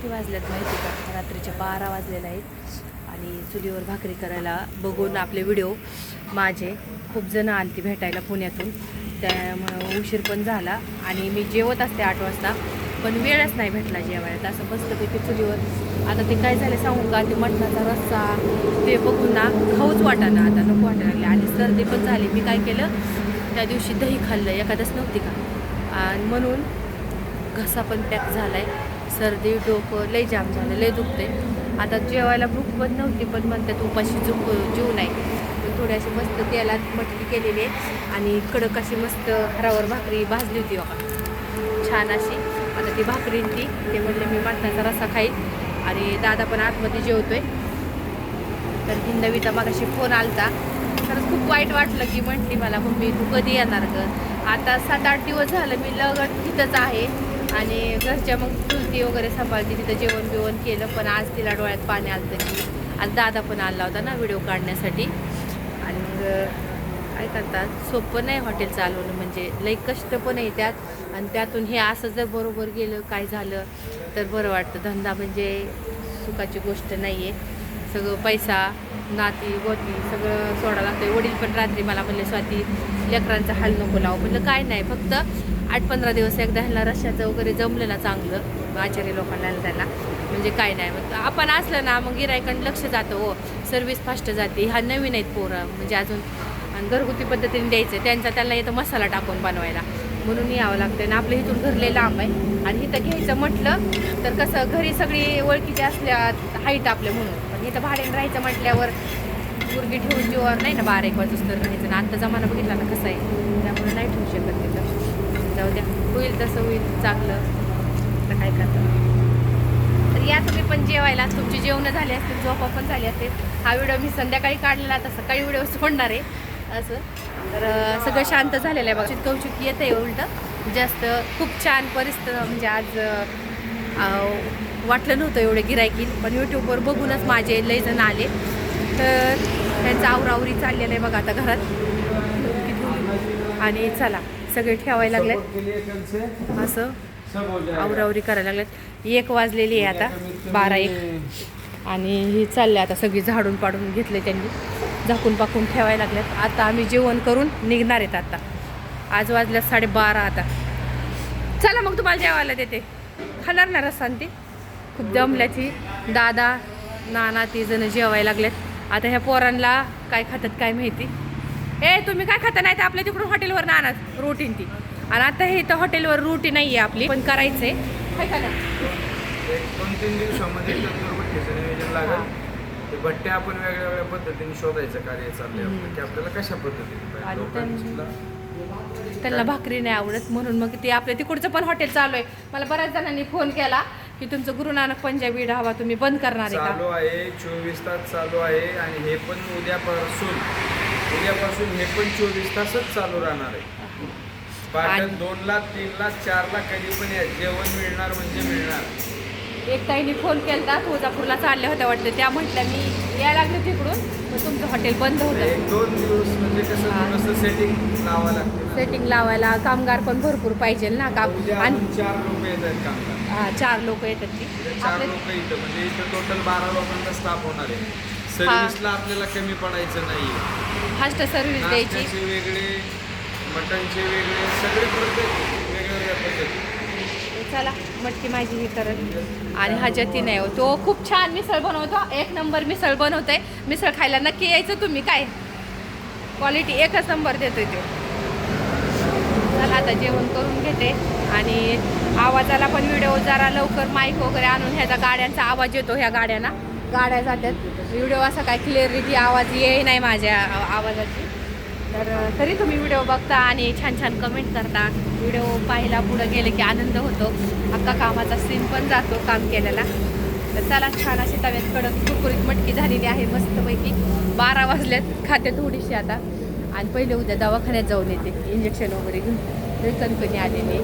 किती वाजल्यात माहिती का? रात्रीच्या बारा वाजलेल्या आहेत. आणि चुलीवर भाकरी करायला बघून आपले व्हिडिओ माझे. खूप जण आलती भेटायला पुण्यातून. त्यामुळं उशीर पण झाला. आणि मी जेवत असते आठ वाजता पण वेळच नाही भेटला जेवायला. तर असं बसतं ते चुलीवर. आता ते काय झालं सांगू का? ते मटणाचा रस्सा ते बघून ना खाऊच वाटाना आता नको वाटायला लागले. आणि सर्दी पण झाली. मी काय केलं? त्या दिवशी दही खाल्लं. एखादंच नव्हती का? आणि म्हणून घसा पण पॅक आहे सर्दी डोकं लय जाम झालं लय दुखते आता जेवायला भूक पण नव्हती पण म्हणतात उपाशी झुक जेवू नाही. थोड्याशी थोडी अशी मस्त तेलात मटकी केलेली आहे आणि कडक अशी मस्त हरावर भाकरी भाजली होती बघा. छान अशी. आता ती भाकरी ती ते म्हणले मी मटणाचा रसा खाईन. आणि दादा पण आतमध्ये जेवतोय. तर हिंदवीचा मागाशी फोन आलता. खरंच खूप वाईट वाटलं की म्हटली मला मम्मी तू कधी येणार ग? आता सात आठ दिवस झालं मी लगत तिथंच आहे. आणि घरच्या मग चुलती वगैरे सांभाळते तिथं जेवण बिवण केलं पण आज तिला डोळ्यात पाणी आलं की आज दादा पण आला होता ना व्हिडिओ काढण्यासाठी. आणि मग काय करतात सोपं नाही हॉटेल चालवणं म्हणजे लई कष्ट पण आहे त्यात आणि त्यातून हे असं जर बरोबर गेलं काय झालं तर बरं वाटतं. धंदा म्हणजे सुखाची गोष्ट नाही आहे सगळं पैसा नाती गोती सगळं सोडावं लागतं वडील पण रात्री मला म्हणले स्वाती लेकरांचा हाल नको लावू. म्हणलं काय नाही फक्त आठ पंधरा दिवस एकदा ह्याला रश्याचं वगैरे जमलं ना चांगलं आचारी लोकांना त्यांना म्हणजे काय नाही मग आपण असलं ना मग गिरायकडे लक्ष जातं हो. सर्विस फास्ट जाते. हा नवीन आहेत पोरं म्हणजे अजून आणि घरगुती पद्धतीने द्यायचं त्यांचा त्यांना येतं मसाला टाकून बनवायला. म्हणून यावं लागतं आणि आपल्या इथून घरले लांब आहे. आणि इथं घ्यायचं म्हटलं तर कसं घरी सगळी ओळखीची असल्या हाईट आपल्या म्हणून. पण इथं भाड्याने राहायचं म्हटल्यावर मुरगी ठेवून जीवावर नाही ना बारा एक वाजूस तर राहायचं. ना आत्ता जमाना बघितला ना कसं आहे. त्यामुळे नाही ठेवू शकत तिथं. होईल तसं होईल चांगलं. तर काय करतं? तर या तुम्ही पण जेवायला. तुमची जेवणं झाली असतील झोपा पण झाली असतील. हा व्हिडिओ मी संध्याकाळी काढलेला आता सकाळी व्हिडिओ सोडणार आहे. असं. तर सगळं शांत झालेलं आहे बघा. कौचुक येतं आहे उलटं. जास्त खूप छान परिस्थिती म्हणजे आज वाटलं नव्हतं एवढे गिरायकी पण यूट्यूबवर बघूनच माझे लय जण आले. तर त्यांचं आवरावरी चाललेलं आहे बघा आता घरात. आणि चला. सगळे ठेवायला लागलेत. असं आवरावरी करायला लागल्यात एक वाजलेली आहे आता. बारा एक. आणि ही चालले आता सगळी झाडून पाडून घेतले त्यांनी. झाकून पाकून ठेवायला लागल्यात आता आम्ही जेवण करून निघणार आहेत आता. आज वाजल्यात साडेबारा आता. चला मग तुम्हाला जेवायला देते. खाणार ना रस्सान ती खूप जमल्याची दादा नाना ती जण जेवायला लागल्यात आता ह्या पोरांना काय खातात काय माहिती? ए तुम्ही काय खाता नाही तर आपल्या तिकडून हॉटेलवर ना आणा रोटीन ती. आणि आता हे इथं हॉटेलवर रोटी नाही आहे आपली पण करायचंय. काय का नाही? एक दोन तीन दिवसामध्ये त्याच्यावर भट्टीचं नियोजन लागेल. ते भट्ट्या आपण वेगळ्या वेगळ्या पद्धतीने शोधायचं कार्य चाललंय आपलं. की आपल्याला कशा पद्धतीने लोकांना त्यांना भाकरी नाही आवडत म्हणून मग ते आपल्या तिकडचं पण हॉटेल चालू आहे. मला बऱ्याच जणांनी फोन केला की तुमचं गुरु नानक पंजाबी ढाबा तुम्ही बंद करणार आहे चालू आहे चोवीस तास चालू आहे आणि हे पण उद्यापासून उद्यापासून हे पण चोवीस तासच चालू राहणार आहे. पाटण दोन लाख तीन लाख चार लाख कधी पण या जेवण मिळणार म्हणजे मिळणार. एक ताईने फोन केला तुळजापूरला चालल्या होत्या वाटतं. त्या म्हटल्या मी यायला लागले तिकडून पण तुमचं हॉटेल बंद होतं. एक दोन दिवस म्हणजे कसं हा. थोडंसं सेटिंग लावावं लागते सेटिंग लावायला कामगार पण भरपूर पाहिजे ना काम उद्या आणि चार लोक येत आहेत कामगार. हा, चार लोक येतात ती. उद्या चार आपले लोक इथं म्हणजे इथं टोटल बारा लोकांचा स्टाफ होणार आहे. सर्व्हिसला आपल्याला कमी पडायचं नाहीये. फास्ट सर्व्हिस द्यायची. नाश्त्याचे वेगळे वेगळे सगळे प्रत्येक वेगवेगळ्या पद्धती. चला मटकी माझी ही करत आणि हा जतीन आहे तो खूप छान मिसळ बनवतो. एक नंबर मिसळ बनवतोय. मिसळ खायला नक्की यायचं तुम्ही काय? क्वालिटी एकच नंबर देतोय तो. चला आता जेवण करून घेते. आणि आवाजाला पण व्हिडिओ जरा लवकर माईक वगैरे आणून ह्याचा गाड्यांचा आवाज येतो ह्या गाड्यांना. गाड्या जातात. व्हिडिओ असा काय क्लिअरिटी आवाज येई नाही माझ्या आवाजाची. तर तरी तुम्ही व्हिडिओ बघता आणि छान छान कमेंट करता. व्हिडिओ पाहायला पुढं गेले की आनंद होतो. अख्खा कामाचा सीन पण जातो काम केलेला. तर चला छान अशी तव्यात कडक कुरकुरीत मटकी झालेली आहे मस्तपैकी. बारा वाजल्यात खाते थोडीशी आता. आणि पहिले उद्या दवाखान्यात जाऊन येते. इंजेक्शन वगैरे घेऊन. कणकणी आलेली